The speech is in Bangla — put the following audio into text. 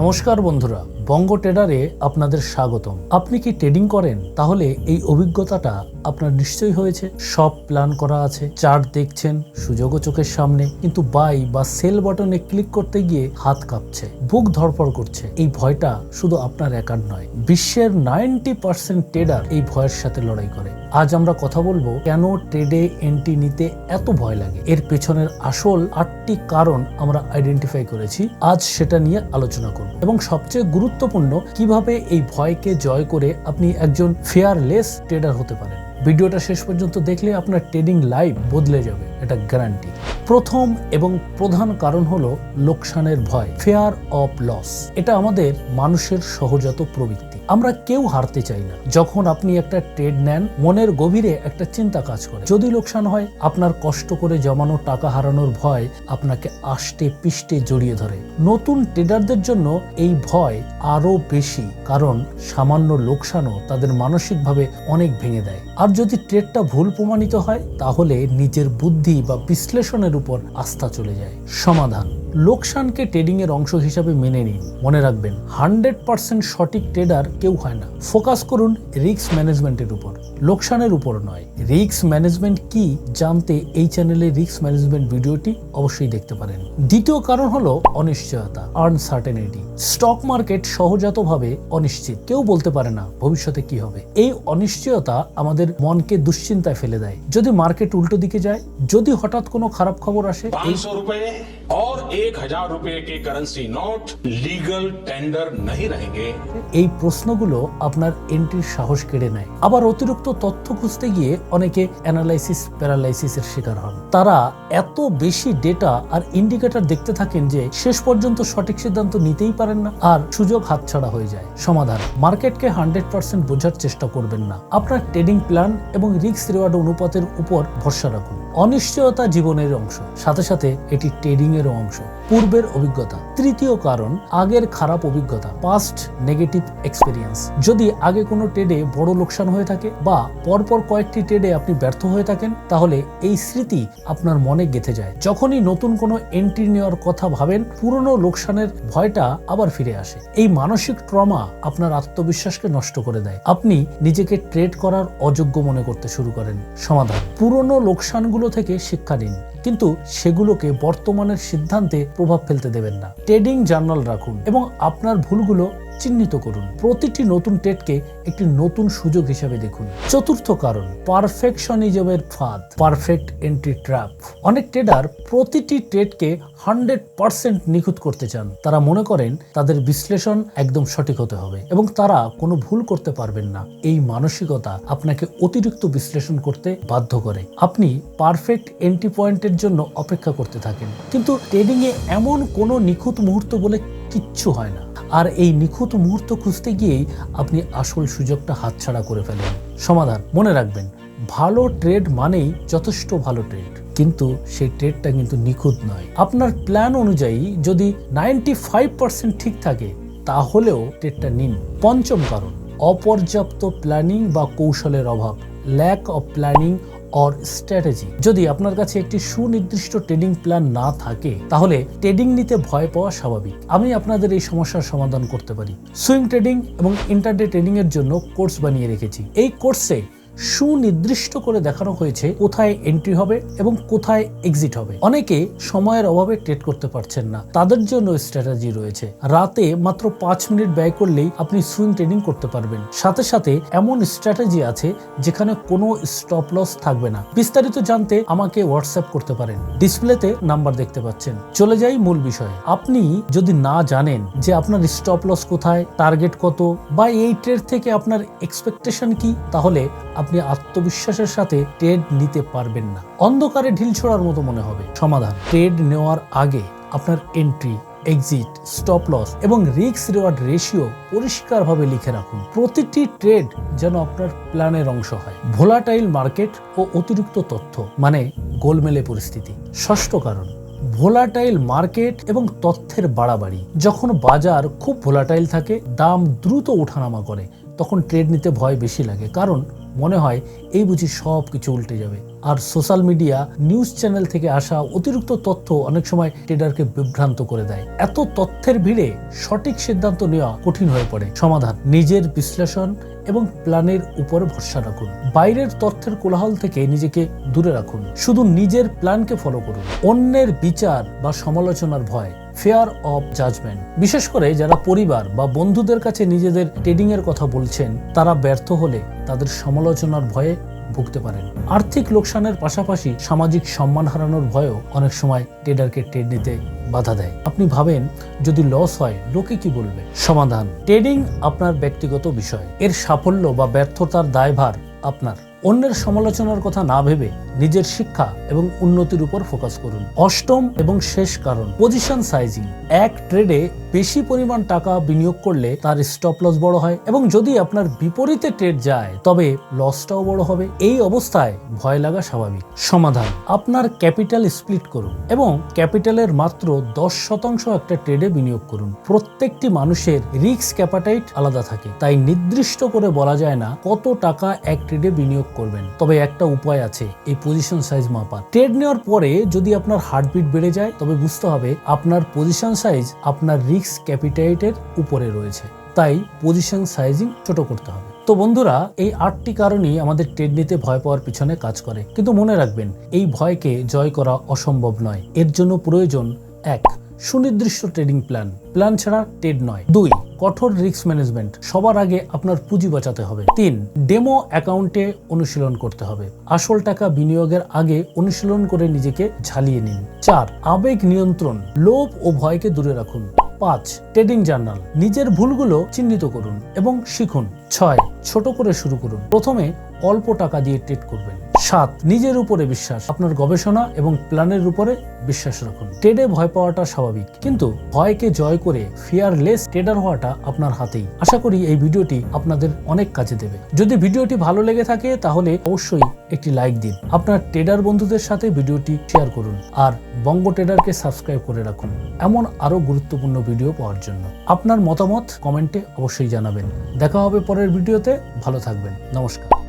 নমস্কার বন্ধুরা। বঙ্গ ট্রেডারে আপনাদের স্বাগতম। আপনি কি ট্রেডিং করেন? তাহলে এই অভিজ্ঞতাটা আপনার নিশ্চয়ই হয়েছে। সব প্ল্যান করা আছে, চার্ট দেখছেন, সুযোগও চোখের সামনে, কিন্তু বাই বা সেল বাটনে ক্লিক করতে গিয়ে হাত কাঁপছে, বুক ধরপড় করছে। এই ভয়টা শুধু আপনার একার নয়, বিশ্বের নাইনটি পার্সেন্ট ট্রেডার এই ভয়ের সাথে লড়াই করে। আজ আমরা কথা বলব, কেন ট্রেডে এন্ট্রি নিতে এত ভয় লাগে? এর পেছনের আসল আটটি কারণ আমরা আইডেন্টিফাই করেছি, আজ সেটা নিয়ে আলোচনা করব। এবং সবচেয়ে গুরুত্বপূর্ণ কীভাবে এই ভয়কে জয় করে আপনি একজন ফেয়ারলেস ট্রেডার হতে পারেন। ভিডিওটা শেষ পর্যন্ত দেখলে আপনার ট্রেডিং লাইফ বদলে যাবে, এটা গ্যারান্টি প্রথম এবং প্রধান কারণ হলো লোকসানের ভয় ফেয়ার অফ লস এটা আমাদের মানুষের সহজাত প্রবৃত্তি। আমরা কেউ হারতে চাই না। যখন আপনি একটা ট্রেড নেন, মনের গভীরে একটা চিন্তা কাজ করে। যদি লোকসান হয়, আপনার কষ্ট করে জমানো টাকা হারানোর ভয় আপনাকে আষ্টে পিষ্টে জড়িয়ে ধরে। নতুন ট্রেডারদের জন্য এই ভয় আরও বেশি, কারণ সামান্য লোকসানও তাদের মানসিকভাবে অনেক ভেঙে দেয়। আর যদি ট্রেডটা ভুল প্রমাণিত হয়, তাহলে নিজের বুদ্ধি বা বিশ্লেষণের উপর আস্থা চলে যায়। সমাধান। লোকসানকে ট্রেডিং এর অংশ হিসাবে মেনে নিন। মনে রাখবেন, হান্ড্রেড পার্সেন্ট সঠিক ট্রেডার কেউ হয় না। ফোকাস করুন রিস্ক ম্যানেজমেন্টের উপর। লোকসানের উপর নয়। রিস্ক ম্যানেজমেন্ট কি জানতে এই চ্যানেলে রিস্ক ম্যানেজমেন্ট ভিডিওটি অবশ্যই দেখতে পারেন। দ্বিতীয় কারণ হলো অনিশ্চয়তা, আনসার্টেনিটি। স্টক মার্কেট সহজাতভাবে অনিশ্চিত। কেউ বলতে পারে না ভবিষ্যতে কি হবে। এই অনিশ্চয়তা আমাদের মনকে দুশ্চিন্তায় ফেলে দেয়। যদি মার্কেট উল্টো দিকে যায়, যদি হঠাৎ কোনো খারাপ খবর আসে पाँच सौ रूपए और एक हजार रूपए के करेंसी नोट लीगल टेंडर नहीं रहेंगे এই প্রশ্নগুলো আপনার এন্ট্রির সাহস কেড়ে নেয় আবার অতিরিক্ত তথ্য খুঁজতে গিয়ে অনেকে অ্যানালাইসিস প্যারালাইসিসের শিকার হন তারা এত বেশি ডেটা আর ইন্ডিকেটর দেখতে থাকেন যে শেষ পর্যন্ত সঠিক সিদ্ধান্ত নিতেই পারেন না আর সুযোগ হাতছাড়া হয়ে যায় সমাধান মার্কেটকে হান্ড্রেড পার্সেন্ট বোঝার চেষ্টা করবেন না আপনার ট্রেডিং প্ল্যান এবং রিস্ক রিওয়ার্ড অনুপাতের উপর ভরসা রাখুন অনিশ্চয়তা জীবনের অংশ সাথে সাথে এটি ট্রেডিং এর অংশ পূর্বের অভিজ্ঞতা। তৃতীয় কারণ, আগের খারাপ অভিজ্ঞতা পাস্ট নেগেটিভ এক্সপিরিয়েন্স যদি আগে কোনো ট্রেডে বড় লোকসান হয়ে থাকে বা পরপর কয়েকটি ট্রেডে আপনি ব্যর্থ হয়ে থাকেন, তাহলে এই স্মৃতি আপনার মনে গেঁথে যায়। যখনই নতুন কোনো এন্ট্রি নেওয়ার কথা ভাবেন, পুরনো লোকসানের ভয়টা আবার ফিরে আসে। এই মানসিক ট্রমা আপনার আত্মবিশ্বাসকে নষ্ট করে দেয়। আপনি নিজেকে ট্রেড করার অযোগ্য মনে করতে শুরু করেন। সমাধান। পুরনো লোকসানগুলো থেকে শিক্ষা নিন। কিন্তু সেগুলোকে বর্তমানের সিদ্ধান্তে প্রভাব ফেলতে দেবেন না। ট্রেডিং জার্নাল রাখুন এবং আপনার ভুলগুলো চিহ্নিত করুন। প্রতিটি নতুন ট্রেডকে একটি নতুন সুযোগ হিসাবে দেখুন। চতুর্থ কারণ, পারফেকশনিজমের ফাঁদ, পারফেক্ট এন্ট্রি ট্র্যাপ। অনেক ট্রেডার প্রতিটি ট্রেডকে হান্ড্রেড পার্সেন্ট নিখুঁত করতে চান। তারা মনে করেন তাদের বিশ্লেষণ একদম সঠিক হতে হবে এবং তারা কোনো ভুল করতে পারবেন না। এই মানসিকতা আপনাকে অতিরিক্ত বিশ্লেষণ করতে বাধ্য করে। আপনি পারফেক্ট এন্ট্রি পয়েন্টের জন্য অপেক্ষা করতে থাকেন। কিন্তু ট্রেডিংয়ে এমন কোনো নিখুঁত মুহূর্ত বলে কিচ্ছু হয় না। আর এই নিখুঁত মুহূর্ত খুঁজতে গিয়েই আপনি আসল সুযোগটা হাতছাড়া করে ফেলেন। সমাধান মনে রাখবেন, ভালো ট্রেড মানেই যথেষ্ট ভালো ট্রেড। কিন্তু সেই ট্রেডটা কিন্তু নিখুঁত নয়। আপনার প্ল্যান অনুযায়ী যদি নাইনটি ফাইভ পার্সেন্ট ঠিক থাকে, তাহলেও ট্রেডটা নিন। পঞ্চম কারণ, অপর্যাপ্ত প্ল্যানিং বা কৌশলের অভাব। Lack of planning or strategy যদি আপনার কাছে একটি সুনির্দিষ্ট ট্রেডিং প্ল্যান না থাকে, তাহলে ট্রেডিং নিতে ভয় পাওয়া স্বাভাবিক। আমি আপনাদের এই সমস্যার সমাধান করতে পারি। সুইং ট্রেডিং এবং ইন্টারডে ট্রেডিং এর জন্য কোর্স বানিয়ে রেখেছি। এই কোর্সে সুনির্দিষ্ট করে দেখানো হয়েছে কোথায় এন্ট্রি হবে এবং কোথায় এক্সিট হবে। অনেকে সময়ের অভাবে ট্রেড করতে পারছেন না। তাদের জন্য স্ট্র্যাটেজি রয়েছে। রাতে মাত্র পাঁচ মিনিট ব্যয় করলেই আপনি সুইং ট্রেডিং করতে পারবেন। সাথে সাথে এমন স্ট্র্যাটেজি আছে যেখানে কোনো স্টপ লস থাকবে না। বিস্তারিত জানতে আমাকে হোয়াটসঅ্যাপ করতে পারেন। ডিসপ্লেতে নাম্বার দেখতে পাচ্ছেন। চলে যাই মূল বিষয়ে। আপনি যদি না জানেন যে আপনার স্টপ লস কোথায় টার্গেট কত, বা এই ট্রেড থেকে আপনার এক্সপেকটেশন কি, তাহলে আপনি আত্মবিশ্বাসের সাথে ট্রেড নিতে পারবেন না। অন্ধকারে ঢিল ছোড়ার মতো মনে হবে। সমাধান। ট্রেড নেওয়ার আগে আপনার এন্ট্রি এক্সিট স্টপ লস এবং রিস্ক রিওয়ার্ড রেশিও পরিষ্কারভাবে লিখে রাখুন। প্রতিটি ট্রেড যেন আপনার প্ল্যানের অংশ হয়। ভোলাটাইল মার্কেট ও অতিরিক্ত তথ্য মানে গোলমেলে পরিস্থিতি। ষষ্ঠ কারণ। ভোলাটাইল মার্কেট এবং তথ্যের বাড়াবাড়ি। যখন বাজার খুব ভোলাটাইল থাকে, দাম দ্রুত ওঠানামা করে, তখন ট্রেড নিতে ভয় বেশি লাগে। কারণ মনে হয়, এই বুঝি সব কিছু উল্টে যাবে। আর সোশ্যাল মিডিয়া নিউজ চ্যানেল থেকে আসা অতিরিক্ত তথ্য অনেক সময় ট্রেডারকে বিভ্রান্ত করে দেয়। এত তথ্যের ভিড়ে সঠিক সিদ্ধান্ত নেওয়া কঠিন হয়ে পড়ে। সমাধান, নিজের বিশ্লেষণ এবং প্ল্যানের উপর ভরসা রাখুন। বাইরের তথ্যের কোলাহল থেকে নিজেকে দূরে রাখুন। শুধু নিজের প্ল্যানকে ফলো করুন। অন্যের বিচার বা সমালোচনার ভয়, ফেয়ার অফ জাজমেন্ট। বিশেষ করে যারা পরিবার বা বন্ধুদের কাছে নিজেদের ট্রেডিং এর কথা বলছেন, তারা ব্যর্থ হলে তাদের সমালোচনার ভয়ে ভুগতে পারেন। আর্থিক লোকসানের পাশাপাশি সামাজিক সম্মান হারানোর ভয়ও অনেক সময় ট্রেডারকে ট্রেড নিতে বাধা দেয়। আপনি ভাবেন, যদি লস হয়, লোকে কি বলবে? সমাধান। ট্রেডিং আপনার ব্যক্তিগত বিষয়। এর সাফল্য বা ব্যর্থতার দায়ভার আপনার। অন্যের সমালোচনার কথা না ভেবে নিজের শিক্ষা এবং উন্নতির উপর ফোকাস করুন। অষ্টম এবং শেষ কারণ পজিশন সাইজিং এক ট্রেডে বেশি পরিমাণ টাকা বিনিয়োগ করলে তার স্টপ লস বড় হয় এবং যদি আপনার বিপরীতে ট্রেড যায়, তবে লসটাও বড় হবে। এই অবস্থায় ভয় লাগা স্বাভাবিক। সমাধান, আপনার ক্যাপিটাল স্প্লিট করুন এবং ক্যাপিটালের মাত্র দশ শতাংশ একটা ট্রেডে বিনিয়োগ করুন। প্রত্যেকটি মানুষের রিস্ক ক্যাপাটাইট আলাদা থাকে। তাই নির্দিষ্ট করে বলা যায় না কত টাকা এক ট্রেডে বিনিয়োগ করবেন। তবে একটা উপায় আছে, এই পজিশন সাইজ মাপা ট্রেড নেওয়ার পরে যদি আপনার হার্টবিট বেড়ে যায়, তবে বুঝতে হবে আপনার পজিশন সাইজ আপনার রিস্ক ক্যাপিটাইটের উপরে রয়েছে। তাই পজিশন সাইজিং ছোট করতে হবে। তো বন্ধুরা, এই আটটি কারণই আমাদের ট্রেড নিতে ভয় পাওয়ার পিছনে কাজ করে। কিন্তু মনে রাখবেন, এই ভয়কে জয় করা অসম্ভব নয়। এর জন্য প্রয়োজন এক সুনির্দিষ্ট ট্রেডিং প্ল্যান। প্ল্যান ছাড়া ট্রেড নয়। দুই, কঠোর রিস্ক ম্যানেজমেন্ট। সবার আগে আপনার পুঁজি বাঁচাতে হবে। তিন, ডেমো অ্যাকাউন্টে অনুশীলন করতে হবে। আসল টাকা বিনিয়োগের আগে অনুশীলন করে নিজেকে ঝালিয়ে নিন। চার, আবেগ নিয়ন্ত্রণ। লোভ ও ভয়কে দূরে রাখুন। পাঁচ, ট্রেডিং জার্নাল। নিজের ভুলগুলো চিহ্নিত করুন এবং শিখুন। ছয়, ছোট করে শুরু করুন। প্রথমে অল্প টাকা দিয়ে ট্রেড করবেন। সাত, নিজের উপরে বিশ্বাস। আপনার গবেষণা এবং প্ল্যানের উপরে বিশ্বাস রাখুন। ট্রেডে ভয় পাওয়াটা স্বাভাবিক, কিন্তু ভয়কে জয় করে ফিয়ারলেস ট্রেডার হওয়াটা আপনার হাতেই। আশা করি এই ভিডিওটি আপনাদের অনেক কাজে দেবে। যদি ভিডিওটি ভালো লেগে থাকে, তাহলে অবশ্যই একটি লাইক দিন। আপনার ট্রেডার বন্ধুদের সাথে ভিডিওটি শেয়ার করুন আর বঙ্গ ট্রেডারকে সাবস্ক্রাইব করে রাখুন এমন আরও গুরুত্বপূর্ণ ভিডিও পাওয়ার জন্য। আপনার মতামত কমেন্টে অবশ্যই জানাবেন। দেখা হবে পরের ভিডিওতে। ভালো থাকবেন। নমস্কার।